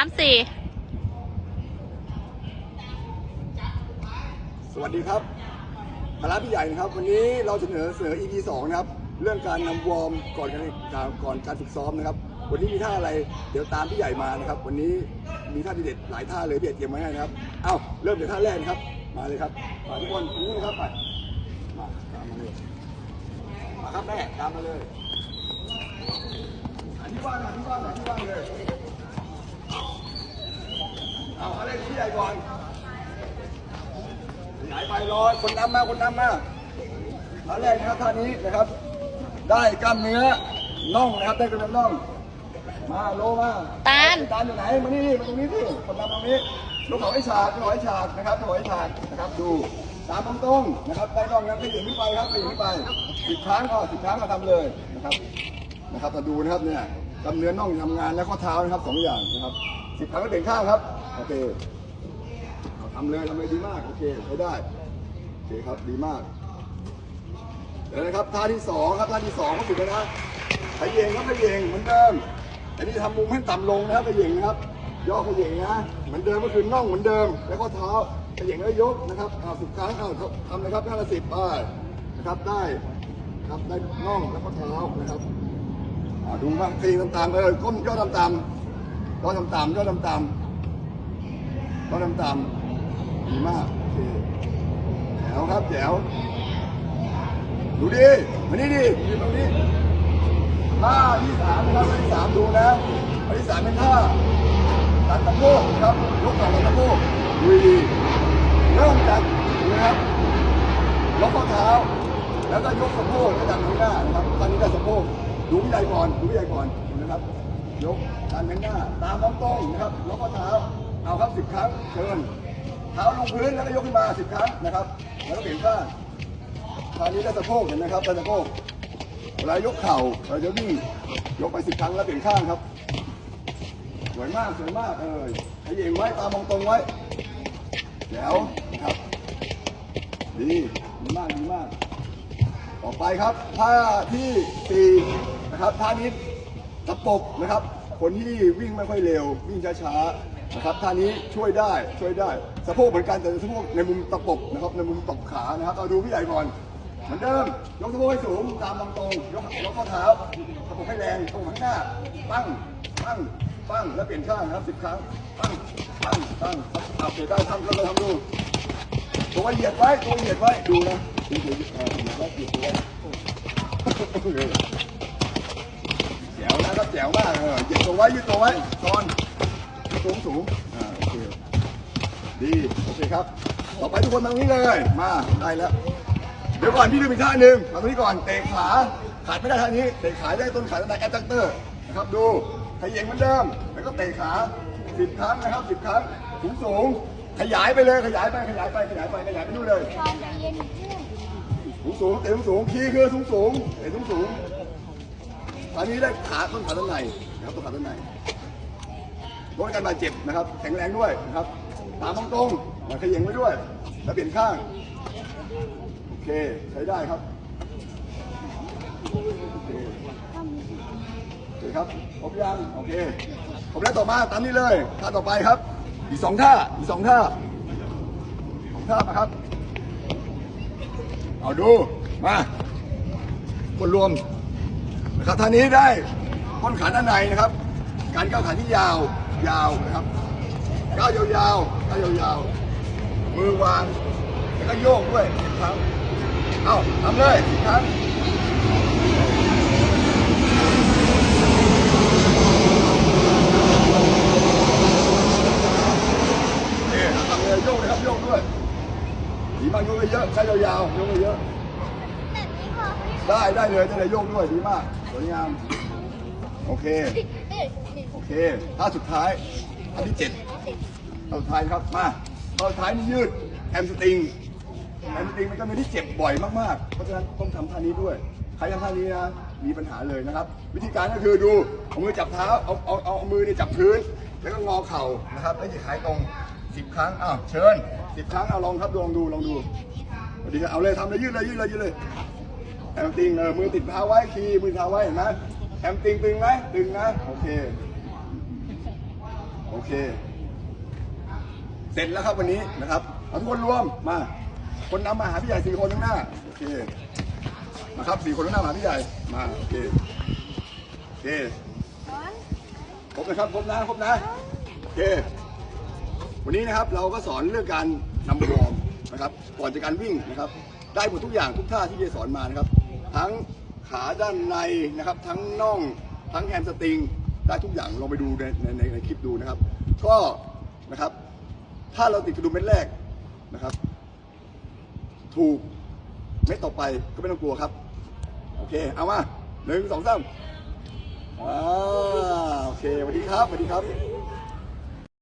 ามสี่สวัสดีครับพาราพี่ใหญ่นะครับ วันนี้เราเสนอเสนอ EP 2นะครับ เรื่องการนำวอร์มก่อนการก่อนการฝึกซ้อมนะครับ วันนี้มีท่าอะไร เดี๋ยวตามพี่ใหญ่มานะครับ วันนี้มีท่าเด็ดๆหลายท่าเลยพี่ใหญ่เตรียมไว้ให้นะครับ เอ้าเริ่มจากท่าแรกนะครับ มาเลยครับมาทุกคนนี่นะครับไปมาตามมาเลยมาครับแม่ตามมาเลยอันที่ว่างอันที่ว่างอันที่ว่างเลย เอาอะไรพี่ใหญ่ก่อนหายไปรอคนนำมาคนนำมาท่าแรกนะครับท่านี้นะครับ ได้กล้ามเนื้อน่องนะครับได้กล้ามเนื้อน่อง มาโลมาตาลตาลอยู่ไหนมานี่มาตรงนี้พี่คนนำตรงนี้ลูกเขาให้ฉากลูกเขาให้ฉากนะครับลูกเขาให้ฉากนะครับดูตามตรงๆนะครับได้น่องนะขยันขึ้นไปครับขยันขึ้นไปสิบครั้งก็สิบครั้งก็ทำเลยนะครับนะครับมาดูนะครับเนี่ยกล้ามเนื้อน่องทำงานแล้วก็เท้านะครับสองอย่างนะครับสิบครั้งก็เบ่งข้างครับ โอเคทำเลยทำเลยดีมากโอเคใช้ได้โอเคครับดีมาก เดี๋ยวนะครับท่าที่สองครับท่าที่สองก็ฝึกแล้วนะขยเยงครับขยเยงเหมือนเดิมอันนี้ทำมุมให้ต่ำลงนะครับขยเยงนะครับย่อขยเยงนะเหมือนเดิมก็คือน่องเหมือนเดิม แล้วก็เท้าขยเยงแล้วยกนะครับอ้าวสิบครั้งอ้าวทำเลยครับท่าละสิบไปนะครับได้ครับได้น่องแล้วก็เท้านะครับอ่าดูมากตีต่ำๆเออก้มย่อต่ำๆย่อต่ำๆย่อต่ำ ๆก็ดำตำดีมากโอเคแจ๋วครับแจ๋วดูดิมานี่ดิยืนตรงนี้ท่าที่สามนะครับท่าที่สามดูนะท่าที่สามเป็นท่าตัดตะโพกครับยกหลังตัดตะโพกดูดีเริ่มจากนะครับยกข้อเท้า แล้วก็ยกสะโพกแล้วดันข้างหน้านะครับตอนนี้ได้สะโพกดูวิจัยก่อนดูวิจัยก่อนนะครับ ยกดันข้างหน้า ตามน้องตรงนะครับยกข้อเท้า เอาครับสิบครั้งเชิญเท้าลงพื้นแล้วก็ยกขึ้นมาสิบครั้งนะครับ แล้วก็เปลี่ยนข้างคราวนี้ได้สะโพกเห็นไหมครับได้สะโพกเวลายกเข่าเราจะวิ่งยกไปสิบครั้งแล้วเปลี่ยนข้างครับสวยมากสวยมากเออขยิงไว้ตามองตรงไว้แจ๋วนะครับ ดีดีมากดีมาก ต่อไปครับท่าที่สี่นะครับท่านี้ตะปบนะครับ คนที่วิ่งไม่ค่อยเร็ว วิ่งช้าๆ นะครับท่านี้ช่วยได้ช่วยได้สะโพกเหมือนกันแต่สะโพกในมุมตะปบนะครับในมุมตบขานะครับเอาดูพี่ใหญ่ก่อนเหมือนเดิมยกสะโพกให้สูงตามตรงตรงยกยกข้อเท้าสะโพกให้แรงตรงข้างหน้าปั้งปั้งปั้งแล้วเปลี่ยนข้างนะครับสิบครั้งปั้งปั้งปั้งเอาเปลี่ยนได้ทำก็เลยทำดูตัวเหยียดไว้ตัวเหยียดไว้ดูนะดูดูเหยียดไว้เหยียดไว้แจ๋วนะครับแจ๋วมากเออเหยียดตัวไว้ยืดตัวไว้ตอน สูงสูงอ่าโอเคดีโอเคครับ ต่อไปทุกคนมาตรงนี้เลยมาได้แล้ว เดี๋ยวก่อนพี่ดูอีกท่าหนึ่งมาตรงนี้ก่อนเตะขาขาดไม่ได้ท่านี้เตะขาได้ต้นขาด้านในแอตแทกเตอร์นะครับดูขยันเหมือนเดิมแล้วก็เตะขาสิบครั้งนะครับสิบครั้งสูงสูงขยายไปเลยขยายไปขยายไปขยายไปขยายไปนู่นเลยสูงสูงเตะสูงสูงคีย์คือสูงสูงเตะสูงสูงตอนนี้ได้ขาต้นขาด้านในนะครับต้นขาด้านใน ลดการบาดเจ็บนะครับ แข็งแรงด้วยนะครับตามตรงๆอย่าขยันไว้ด้วย แล้วเปลี่ยนข้าง โอเค ใช้ได้ครับโอเคโอเคครับครบยังโอเคครบแล้วต่อมาตามนี้เลยท่าต่อไปครับ อีกสองท่าอีกสองท่าสองท่ามาครับ เอาดูมาคนรวมนะครับท่านี้ได้ต้นขาด้านในนะครับ การก้าวขาที่ยาว ยาวนะครับก้าวยาวๆก้าวยาวๆมือวางแล้วก็โยกด้วยสิบครั้งเอาทำเลยสิบครั้งนี่ทำเลยโยกเลยครับโยกด้วยดีมากโยกเยอะๆใช้ยาวๆโยกเยอะๆแบบนี้พอได้ได้เลยจะได้โยกด้วยดีมากสวยงามโอเค โอเคท่าสุดท้ายท่าที่เจ็ดท่าสุดท้ายครับมาท่าสุดท้ายนี่ยืดแฮมสตริงแฮมสตริงมันก็เป็นที่เจ็บบ่อยมากๆ เพราะฉะนั้นต้องทำท่านี้ด้วยใครทำท่านี้นะมีปัญหาเลยนะครับ วิธีการก็คือดูเอามือจับเท้าเอาเอาเอาเอามือเนี่ยจับพื้น แล้วก็งอเข่านะครับแล้วเหยียดขายตรงสิบครั้งอ้าวเชิญสิบครั้งเอาลองครับลองดูลองดูวัสดีเอาเลยทำเลยยืดเลยยืดเลยยืดเลยแอมติงเออมือติดเท้าไว้คีมือเท้าไว้เห็นไหมแอมติงตึงไหมตึงนะโอเค เค เสร็จแล้วครับวันนี้นะครับเอาทุกคนรวมมา คนนำมาหาพี่ใหญ่สี่คนข้างหน้าโอเคนะครับสี่คนข้างหน้ามาหาพี่ใหญ่มาโอเคโอเคครบนะครับครบนะครบนะโอเค วันนี้นะครับเราก็สอนเรื่องการนำวอร์มนะครับก่อนจากการวิ่งนะครับ ได้หมดทุกอย่างทุกท่าที่เจสอนมานะครับ ทั้งขาด้านในนะครับ ทั้งน่อง ทั้งแฮมสตริง ได้ทุกอย่างลองไปดูในในในในคลิปดูนะครับ ก็นะครับถ้าเราติดกระดุมเม็ดแรกนะครับ ถูกเม็ดต่อไปก็ไม่ต้องกลัวครับ โอเค เอามาหนึ่งสองสามอ่าโอเคสวัสดีครับสวัสดีครับ